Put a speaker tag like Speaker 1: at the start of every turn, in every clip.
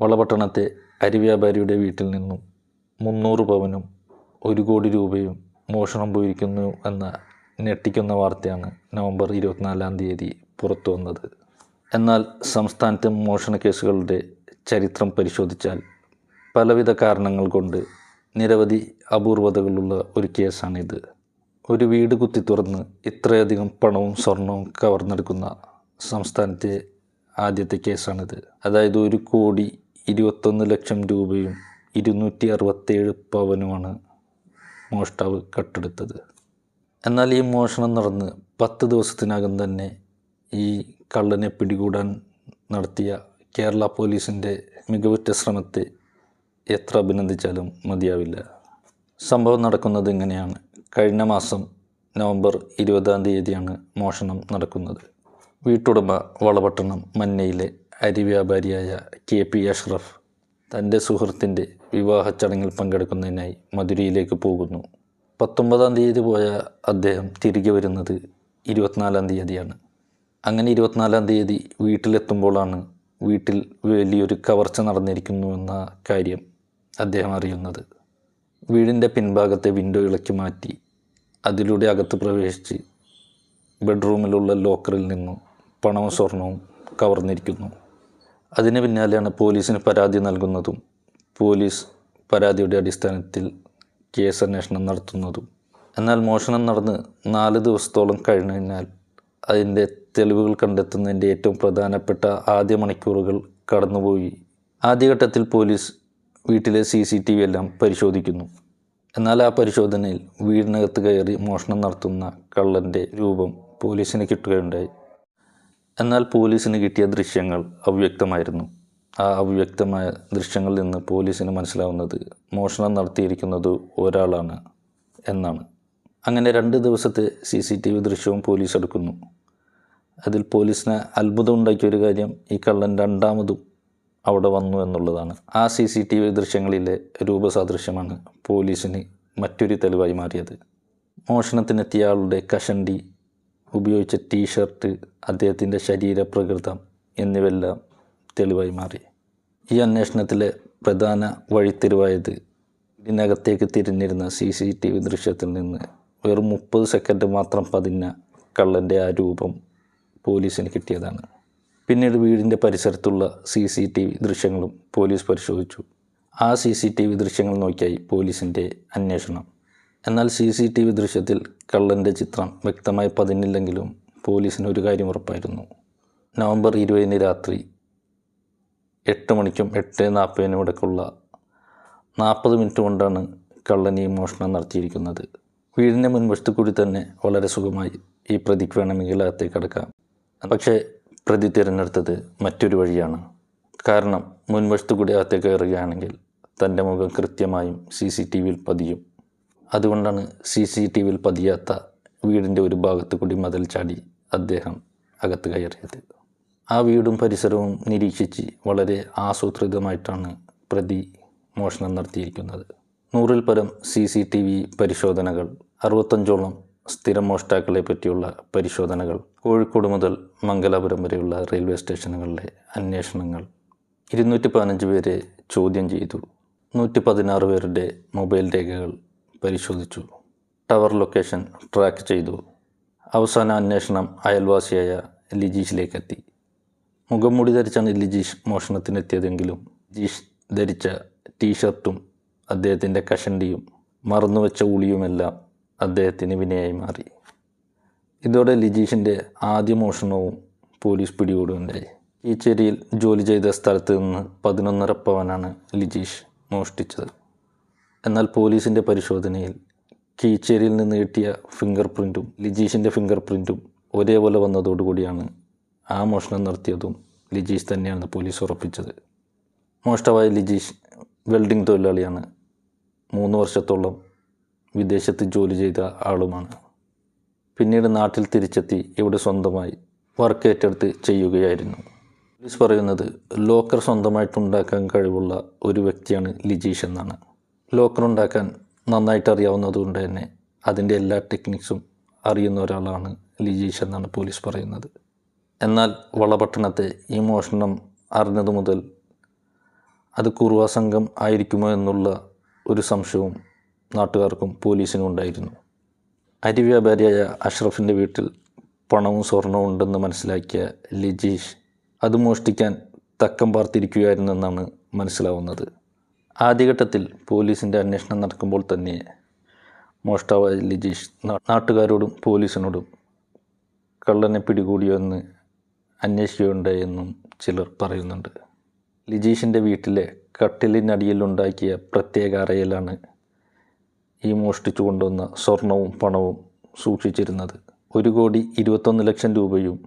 Speaker 1: വളപട്ടണത്തെ അരിവ്യാപാരിയുടെ വീട്ടിൽ നിന്നും മുന്നൂറ് പവനും ഒരു കോടി രൂപയും മോഷണം പോയിരിക്കുന്നു എന്ന ഞെട്ടിക്കുന്ന വാർത്തയാണ് നവംബർ ഇരുപത്തിനാലാം തീയതി പുറത്തു വന്നത്. എന്നാൽ സംസ്ഥാനത്തെ മോഷണ കേസുകളുടെ ചരിത്രം പരിശോധിച്ചാൽ പലവിധ കാരണങ്ങൾ കൊണ്ട് നിരവധി അപൂർവതകളുള്ള ഒരു കേസാണിത്. ഒരു വീട് കുത്തി തുറന്ന് ഇത്രയധികം പണവും സ്വർണവും കവർന്നെടുക്കുന്ന സംസ്ഥാനത്തെ ആദ്യത്തെ കേസാണിത്. അതായത് ഒരു കോടി ഇരുപത്തൊന്ന് ലക്ഷം രൂപയും ഇരുന്നൂറ്റി അറുപത്തേഴ് പവനുമാണ് മോഷ്ടാവ് കട്ടെടുത്തത്. എന്നാൽ ഈ മോഷണം നടന്ന് പത്ത് ദിവസത്തിനകം തന്നെ ഈ കള്ളനെ പിടികൂടാൻ നടത്തിയ കേരള പോലീസിന്റെ മികവുറ്റ ശ്രമത്തെ എത്ര അഭിനന്ദിച്ചാലും മതിയാവില്ല. സംഭവം നടക്കുന്നത് ഇങ്ങനെയാണ്. കഴിഞ്ഞ മാസം നവംബർ ഇരുപതാം തീയതിയാണ് മോഷണം നടക്കുന്നത്. വീട്ടുടമ വളപട്ടണം മന്നയിലെ അരി വ്യാപാരിയായ കെ പി അഷ്റഫ് തന്റെ സുഹൃത്തിന്റെ വിവാഹ ചടങ്ങിൽ പങ്കെടുക്കുന്നതിനായി മധുരയിലേക്ക് പോകുന്നു. പത്തൊമ്പതാം തീയതി പോയ അദ്ദേഹം തിരികെ വരുന്നത് ഇരുപത്തിനാലാം തീയതിയാണ്. അങ്ങനെ ഇരുപത്തിനാലാം തീയതി വീട്ടിലെത്തുമ്പോഴാണ് വീട്ടിൽ വലിയൊരു കവർച്ച നടന്നിരിക്കുന്നുവെന്ന കാര്യം അദ്ദേഹം അറിയുന്നത്. വീടിന്റെ പിൻഭാഗത്തെ വിൻഡോ ഇളക്കി മാറ്റി അതിലൂടെ അകത്ത് പ്രവേശിച്ച് ബെഡ്റൂമിലുള്ള ലോക്കറിൽ നിന്നും പണവും സ്വർണവും കവർന്നിരിക്കുന്നു. അതിന് പിന്നാലെയാണ് പോലീസിന് പരാതി നൽകുന്നതും പോലീസ് പരാതിയുടെ അടിസ്ഥാനത്തിൽ കേസ് അന്വേഷണം നടത്തുന്നതും. എന്നാൽ മോഷണം നടന്ന് നാല് ദിവസത്തോളം കഴിഞ്ഞു കഴിഞ്ഞാൽ അതിന്റെ തെളിവുകൾ കണ്ടെത്തുന്നതിന്റെ ഏറ്റവും പ്രധാനപ്പെട്ട ആദ്യ മണിക്കൂറുകൾ കടന്നുപോയി. ആദ്യഘട്ടത്തിൽ പോലീസ് വീട്ടിലെ സി സി ടി വി എല്ലാം പരിശോധിക്കുന്നു. എന്നാൽ ആ പരിശോധനയിൽ വീടിനകത്ത് കയറി മോഷണം നടത്തുന്ന കള്ളന്റെ രൂപം പോലീസിന് കിട്ടുകയുണ്ടായി. എന്നാൽ പോലീസിന് കിട്ടിയ ദൃശ്യങ്ങൾ അവ്യക്തമായിരുന്നു. ആ അവ്യക്തമായ ദൃശ്യങ്ങളിൽ നിന്ന് പോലീസിന് മനസ്സിലാവുന്നത് മോഷണം നടത്തിയിരിക്കുന്നത് ഒരാളാണ് എന്നാണ്. അങ്ങനെ രണ്ട് ദിവസത്തെ സി സി ടി വി ദൃശ്യവും പോലീസ് എടുക്കുന്നു. അതിൽ പോലീസിന് അത്ഭുതം ഉണ്ടാക്കിയ ഒരു കാര്യം ഈ കള്ളൻ രണ്ടാമതും അവിടെ വന്നു എന്നുള്ളതാണ്. ആ സി സി ടി വി ദൃശ്യങ്ങളിലെ രൂപസാദൃശ്യമാണ് പോലീസിന് മറ്റൊരു തെളിവായി മാറിയത്. മോഷണത്തിനെത്തിയ ആളുടെ കഷണ്ടി ഉപയോഗിച്ച ടീഷർട്ട് അദ്ദേഹത്തിന്റെ ശരീരപ്രകൃതം എന്നിവയെല്ലാം തെളിവായി മാറി. ഈ അന്വേഷണത്തിലെ പ്രധാന വഴിത്തിരിവായത് ഇതിനകത്തേക്ക് തിരിഞ്ഞിരുന്ന സി സി ടി വി ദൃശ്യത്തിൽ നിന്ന് വെറും മുപ്പത് സെക്കൻഡ് മാത്രം പതിഞ്ഞ കള്ളന്റെ ആ രൂപം പോലീസിന് കിട്ടിയതാണ്. പിന്നീട് വീടിന്റെ പരിസരത്തുള്ള സി സി ടി വി ദൃശ്യങ്ങളും പോലീസ് പരിശോധിച്ചു. ആ സി സി ടി വി ദൃശ്യങ്ങൾ നോക്കിയായി പോലീസിന്റെ അന്വേഷണം. എന്നാൽ സി സി ടി വി ദൃശ്യത്തിൽ കള്ളന്റെ ചിത്രം വ്യക്തമായി പതിഞ്ഞില്ലെങ്കിലും പോലീസിന് ഒരു കാര്യം ഉറപ്പായിരുന്നു. നവംബർ ഇരുപതിന് രാത്രി എട്ട് മണിക്കും എട്ട് നാൽപ്പതിനും ഇടയ്ക്കുള്ള നാൽപ്പത് മിനിറ്റ് കൊണ്ടാണ് കള്ളൻ ഈ മോഷണം നടത്തിയിരിക്കുന്നത്. വീടിന്റെ മുൻവശത്ത് കൂടി തന്നെ വളരെ സുഖമായി ഈ പ്രതിക്ക് വേണമെങ്കിൽ അകത്തേക്ക് കിടക്കാം. പക്ഷേ പ്രതി തിരഞ്ഞെടുത്തത് മറ്റൊരു വഴിയാണ്. കാരണം മുൻവശത്തു കൂടി അകത്തേക്ക് കയറുകയാണെങ്കിൽ തന്റെ മുഖം കൃത്യമായും സി സി ടി വിയിൽ പതിയും. അതുകൊണ്ടാണ് സി സി ടി വിയിൽ പതിയാത്ത വീടിന്റെ ഒരു ഭാഗത്ത് കൂടി മതിൽ ചാടി അദ്ദേഹം അകത്ത് കയറിയത്. ആ വീടും പരിസരവും നിരീക്ഷിച്ച് വളരെ ആസൂത്രിതമായിട്ടാണ് പ്രതി മോഷണം നടത്തിയിരിക്കുന്നത്. നൂറിൽ പരം സി സി ടി വി പരിശോധനകൾ അറുപത്തഞ്ചോളം സ്ഥിരം മോഷ്ടാക്കളെ പറ്റിയുള്ള പരിശോധനകൾ കോഴിക്കോട് മുതൽ മംഗലാപുരം വരെയുള്ള റെയിൽവേ സ്റ്റേഷനുകളിലെ അന്വേഷണങ്ങൾ ഇരുന്നൂറ്റി പതിനഞ്ച് പേരെ ചോദ്യം ചെയ്തു. നൂറ്റി പതിനാറ് പേരുടെ മൊബൈൽ രേഖകൾ പരിശോധിച്ചു. ടവർ ലൊക്കേഷൻ ട്രാക്ക് ചെയ്തു. അവസാന അന്വേഷണം അയൽവാസിയായ ലിജീഷിലേക്കെത്തി. മുഖംമൂടി ധരിച്ചാണ് ലിജീഷ് മോഷണത്തിനെത്തിയതെങ്കിലും ലിജീഷ് ധരിച്ച ടീഷർട്ടും അദ്ദേഹത്തിന്റെ കഷണ്ടിയും മറന്നുവെച്ച ഉളിയുമെല്ലാം അദ്ദേഹത്തിന് വിനയായി മാറി. ഇതോടെ ലിജീഷിന്റെ ആദ്യ മോഷണവും പോലീസ് പിടികൂടുകയുണ്ടായി. ഈ ചേരിയിൽ ജോലി ചെയ്ത സ്ഥലത്ത് നിന്ന് പതിനൊന്നര പവനാണ് ലിജീഷ് മോഷ്ടിച്ചത്. എന്നാൽ പോലീസിന്റെ പരിശോധനയിൽ കീച്ചേരിയിൽ നിന്ന് കിട്ടിയ ഫിംഗർ പ്രിന്റും ലിജീഷിന്റെ ഫിംഗർ പ്രിന്റും ഒരേപോലെ വന്നതോടുകൂടിയാണ് ആ മോഷണം നടത്തിയതും ലിജീഷ് തന്നെയാണ് പോലീസ് ഉറപ്പിച്ചത്. മോഷ്ടവായ ലിജീഷ് വെൽഡിംഗ് തൊഴിലാളിയാണ്. മൂന്ന് വർഷത്തോളം വിദേശത്ത് ജോലി ചെയ്ത ആളുമാണ്. പിന്നീട് നാട്ടിൽ തിരിച്ചെത്തി ഇവിടെ സ്വന്തമായി വർക്ക് ഏറ്റെടുത്ത് ചെയ്യുകയായിരുന്നു. പോലീസ് പറയുന്നത് ലോക്കർ സ്വന്തമായിട്ടുണ്ടാക്കാൻ കഴിവുള്ള ഒരു വ്യക്തിയാണ് ലിജീഷ് എന്നാണ്. ലോക്കർ ഉണ്ടാക്കാൻ നന്നായിട്ട് അറിയാവുന്നതുകൊണ്ട് തന്നെ അതിന്റെ എല്ലാ ടെക്നിക്സും അറിയുന്ന ഒരാളാണ് ലിജീഷ് എന്നാണ് പോലീസ് പറയുന്നത്. എന്നാൽ വളപട്ടണത്തെ ഈ മോഷണം അറിഞ്ഞതു മുതൽ അത് കുറുവ സംഘം ആയിരിക്കുമോ എന്നുള്ള ഒരു സംശയവും നാട്ടുകാർക്കും പോലീസിനും ഉണ്ടായിരുന്നു. അരി വ്യാപാരിയായ അഷ്റഫിന്റെ വീട്ടിൽ പണവും സ്വർണവും ഉണ്ടെന്ന് മനസ്സിലാക്കിയ ലിജീഷ് അത് മോഷ്ടിക്കാൻ തക്കം പാർത്തിരിക്കുകയായിരുന്നെന്നാണ് മനസ്സിലാവുന്നത്. ആദ്യഘട്ടത്തിൽ പോലീസിന്റെ അന്വേഷണം നടക്കുമ്പോൾ തന്നെ മോഷ്ടാവ് ലിജീഷ് നാട്ടുകാരോടും പോലീസിനോടും കള്ളനെ പിടികൂടിയോ എന്ന് അന്വേഷിക്കുകയുണ്ടായെന്നും ചിലർ പറയുന്നുണ്ട്. ലിജീഷിന്റെ വീട്ടിലെ കട്ടിലിനടിയിലുണ്ടാക്കിയ പ്രത്യേക അറയിലാണ് ഈ മോഷ്ടിച്ചു കൊണ്ടുവന്ന സ്വർണവും പണവും സൂക്ഷിച്ചിരുന്നത്. ഒരു കോടി ഇരുപത്തൊന്ന് ലക്ഷം രൂപയും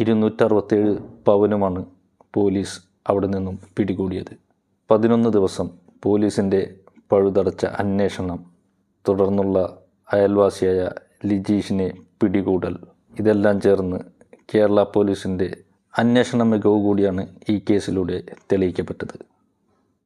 Speaker 1: ഇരുന്നൂറ്ററുപത്തേഴ് പവനുമാണ് പോലീസ് അവിടെ നിന്നും പിടികൂടിയത്. പതിനൊന്ന് ദിവസം പോലീസിന്റെ പഴുതടച്ച അന്വേഷണം തുടർന്നുള്ള അയൽവാസിയായ ലിജീഷിനെ പിടികൂടൽ. ഇതെല്ലാം ചേർന്ന് കേരള പോലീസിന്റെ അന്വേഷണ മികവ് കൂടിയാണ് ഈ കേസിലൂടെ തെളിയിക്കപ്പെട്ടത്.